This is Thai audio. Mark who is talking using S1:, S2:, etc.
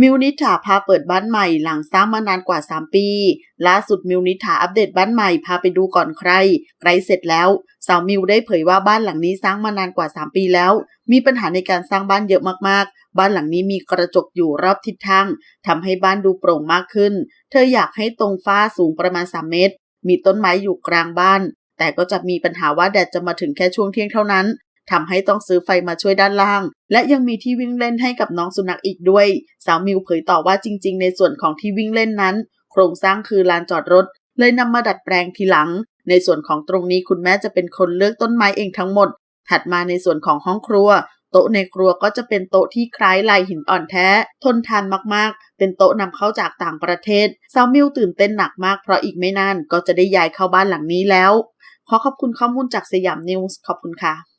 S1: มิวนิษฐาพาเปิดบ้านใหม่หลังสร้างมานานกว่า 3 ปี ล่าสุดมิวนิษฐาอัปเดตบ้านใหม่พาไปดูก่อนใครใกล้เสร็จแล้วสาวมิวได้เผยว่าบ้านหลังนี้สร้างมานานกว่า 3 ปีแล้ว มีปัญหาในการสร้างบ้านเยอะมากๆ บ้านหลังนี้มีกระจกอยู่รอบทิศทางทำให้บ้านดูโปร่งมากขึ้น เธออยากให้ตรงฟ้าสูงประมาณ 3 เมตร มีต้นไม้อยู่กลางบ้าน แต่ก็จะมีปัญหาว่าแดดจะมาถึงแค่ช่วงเที่ยงเท่านั้น ทำให้ต้องซื้อไฟมาช่วยด้านล่าง และยังมีที่วิ่งเล่นให้กับน้องสุนัขอีกด้วย สาวมิวเผยต่อว่าจริง ๆ ในส่วนของที่วิ่งเล่นนั้น โครงสร้างคือลานจอดรถ เลยนำมาดัดแปลงทีหลัง ในส่วนของตรงนี้คุณแม่จะเป็นคนเลือกต้นไม้เองทั้งหมด ถัดมาในส่วนของห้องครัว โต๊ะในครัวก็จะเป็นโต๊ะที่คล้ายลายหินอ่อนแท้ ทนทานมากๆ เป็นโต๊ะนำเข้าจากต่างประเทศสาวมิวตื่นเต้นหนักมากเพราะอีกไม่นานก็จะได้ย้ายเข้าบ้านหลังนี้แล้วขอขอบคุณข้อมูลจากสยามนิวส์ขอบคุณค่ะ